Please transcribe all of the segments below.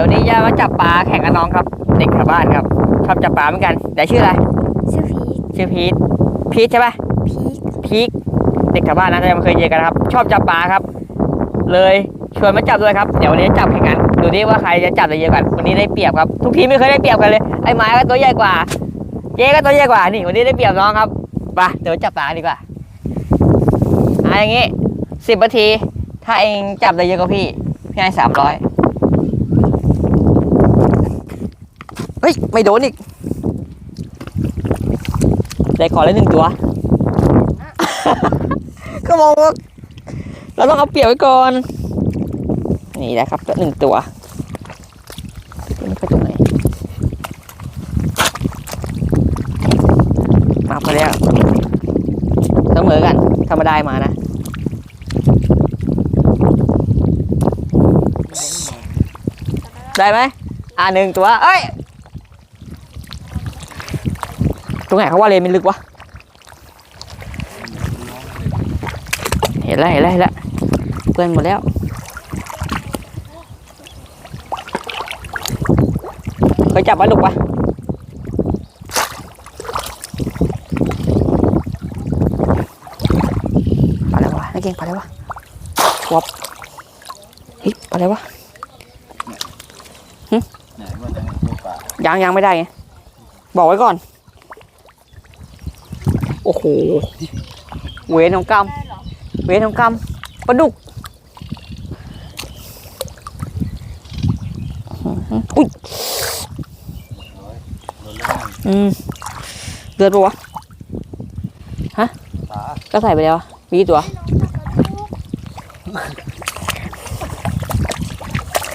ดี๋ยวนี้จะมาจับปลาแข่งกับน้องครับ เด็กแถวบ้านครับ ชอบจับปลาเหมือนกันแต่ชื่ออะไรชื่อพีคชื่อพีทพีทใช่ปะพีคพีคเด็กแถวบ้านนะแต่ไม่เคยเจอกันนะครับ ชอบจับปลาครับ เลยชวนมาจับด้วยครับเดี๋ยววันนี้จับแข่งกันดูดิว่าใครจะจับได้เยอะกันวันนี้ได้เปรียบครับ ทุกทีมไม่เคยได้เปรียบกันเลยไอ้ไม้ก็ตัวใหญ่กว่าเจ๊ก็ตัวใหญ่กว่านี่วันนี้ได้เปรียบน้องครับไปเดี๋ยวจับปลาดีกว่าอะอย่างงี้สิบนาที ถ้าเองจับได้เยอะกว่าพี่พี่ให้สามร้อยเฮ้ย ไม่โดนอีก ได้ขอเลยหนึ่งตัว ก็มองว่าเราต้องเอาเปรียบไว้ก่อน นี่แหละครับก็หนึ่งตัวตัวนี้ไปตรงไหนมาไปแล้วเสมอกันธรรมดามานะได้ไหมอ่าหนึ่งตัว เอ้ย ตรงไหนเขาว่าเลนมันลึกวะเห็นแล้วเห็นแล้วเห็นแล้วเพื่อนหมดแล้วเคยจับไว้ลูกปะปลาอะไรวะนักเก่งปลาอะไรวะวบเฮ้ยปลาอะไรวะหนว่าจะยังยังไม่ได้ไงบอกไว้ก่อน โอ้โห เวรของกรรมเวรของกรรมปลาดุก อุ้ยโดนล่างอืมเดือดปะวะปลาก็ใส่ไปแล้วอะมีกี่ตัวอ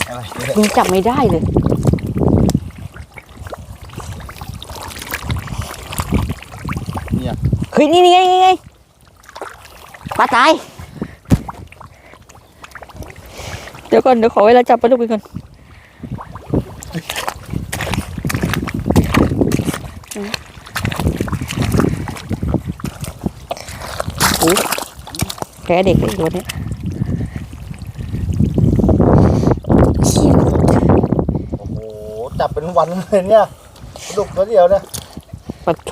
ะไรยังจับไม่ได้เลย เนี่ยเฮ้ยนี่นี่ไงนี่ไงปลาตาย เดี๋ยวก่อนเดี๋ยวขอเวลาจับปลาดุกไปก่อนโอ้แพ้เด็กเลยตัวเนี้ยโอ้โหจับเป็นวันเลยเนี่ยลูกตัวเดียวนะปัดโช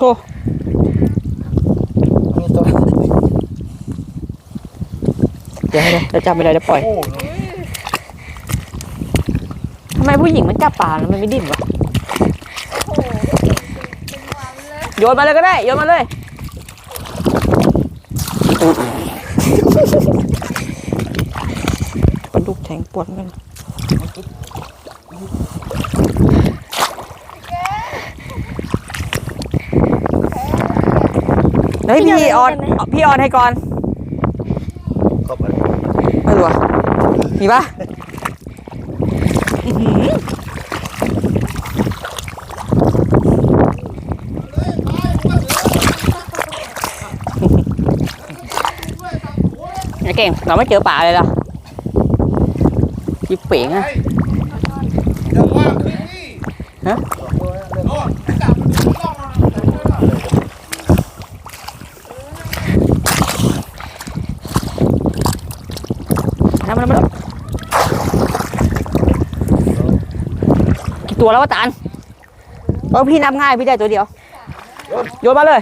มีตัว เดี๋ยวให้เลยเราจับไม่ได้เดี๋ยวปล่อยโอ้โหทำไมผู้หญิงมันจับปลาแล้วมันไม่ดิ้นวะโยนมาเลยก็ได้โยนมาเลยปลาดุกแทงปวดเหมือนกันเฮ้ยพี่ออนพี่ออนให้ก่อน เข้าไป ไม่รู้อะ มีปะอื้อหือไอ้เก่งเราไม่เจอป่าเลยเหรอยิบเป๋งอะเดี๋ยวว่าขึ้นนี่ฮะโน่นจับล่องเอาน้ำมันน้ำมัน ตัวแล้ววะตาลเออพี่นับง่ายพี่ได้ตัวเดียวโยนมาเลย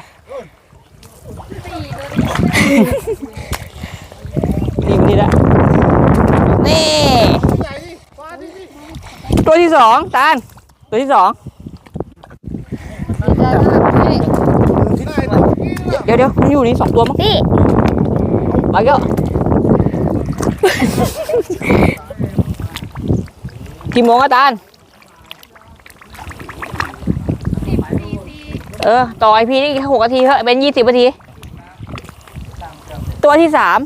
นี่นี่ละนี่ใหญ่ดิว่าดิดิตัวที่สองตาลตัวที่สองที่ไหนตรงนี้ล่ะเดี๋ยวเดี๋ยวมันอยู่นี่สองตัวมั้งนี่มาเยอะกี่โมงอะตาล เออ ต่อไอพีนี่แค่หกนาทีเถอะเป็นยี่สิบนาที ตัวที่สาม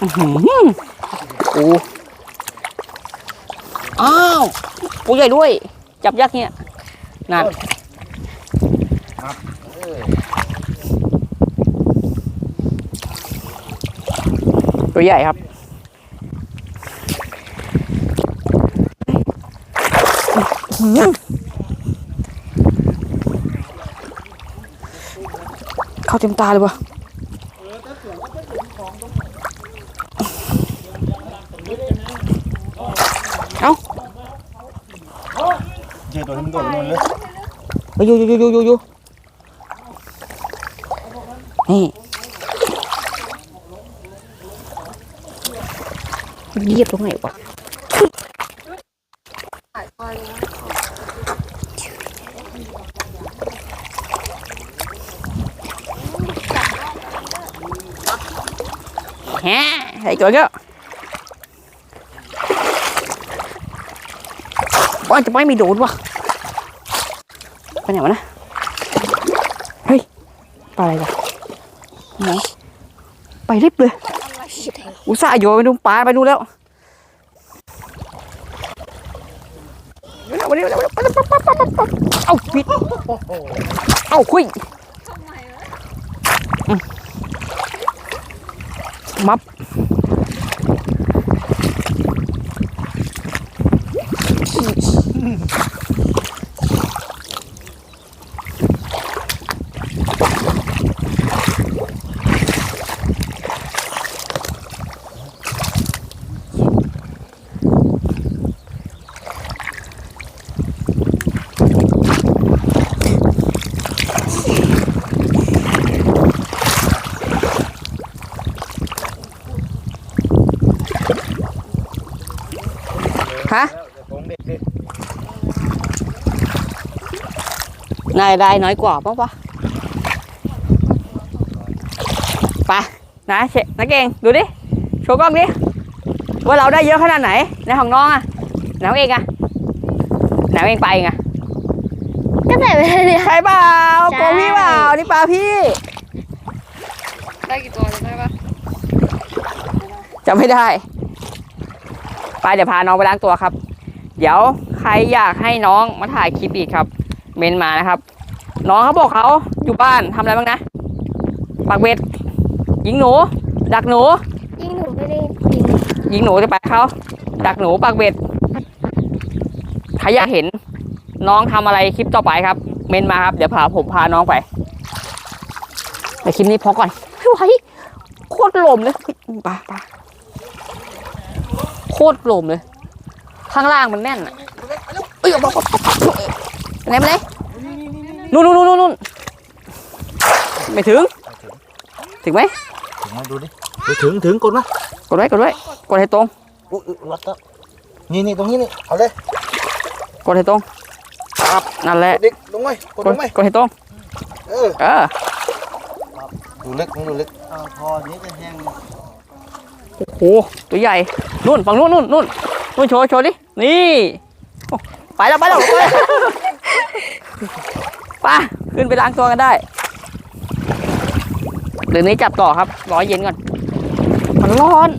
อื้อหือโอ้อ้าวปูใหญ่ด้วย จับยักษ์เนี่ยนั่นตัวใหญ่ครับ เข้าเต็มตาเลยวะเจอตัวนี้มันโดดลงมาเลยไปอยู่อยู่อยู่อยู่อยู่อยู่นี่มันเหยียบตรงไหนวะ ฮะใส่ตัวก็ว่าจะไม่มีโดนวะไปไหนวะนะ เฮ้ยปลาอะไรกันไหนไปรีบเลย อุตส่าห์โยนไปดูปลาไปดูแล้ววันนี้วันนี้วันนี้เอาปิดเอาคุยอืมมับฮ มับอง เด็กดินายได้น้อยกว่าป่ะปะไปนะเชนักเก่งดูดิ โชว์กล้องดิ ว่าเราได้เยอะขนาดไหน ในของน้องอะไหนของเองอะไหนของเองไปเองอะก็ใส่ไปเลยใช่เปล่าใช่โปรพี่เปล่านี่ปลาพี่ ได้กี่ตัวได้ปะจำไม่ได้ ไปเดี๋ยวพาน้องไปล้างตัวครับ เดี๋ยวใครอยากให้น้องมาถ่ายคลิปอีกครับ เมนมานะครับ น้องเขาบอกเขาอยู่บ้านทำอะไรบ้างนะปักเบ็ดยิงหนู ดักหนู ยิงหนูไม่ได้ยิงยิงหนูจะไปเขาดักหนูปักเบ็ดใครอยากเห็นน้องทำอะไรคลิปต่อไปครับ เมนมาครับ เดี๋ยวพาผมพาน้องไปแต่คลิปนี้พอก่อนไม่ไหวโคตรลมเลยปาปา โคตรลมเลย ข้างล่างมันแน่นอะเอ้ยเอาบอกไปไหนไปไหนนู่นนู่นนู่นนู่นไม่ถึง ถึงไหมถึงมาดูดิไปถึงถึงกดมากดไว้กดไว้กดให้ตรงอุ๊ยรัดแล้วนี่นี่ตรงนี้นี่เอาเลยกดให้ตรงครับนั่นแหละเด็กลงไหมกดกลงไหมกดให้ตรงเออเออดูเล็กดูเล็กพอนี้จะแห้ง โอ้โหตัวใหญ่นู่นฝั่งนู่นนู่นนู่นนู่นโชว์โชว์ดินี่ไปแล้วไปแล้วไปไปขึ้นไปล้างตัวกันได้เดี๋ยวนี้จับต่อครับรอเย็นก่อน มันร้อน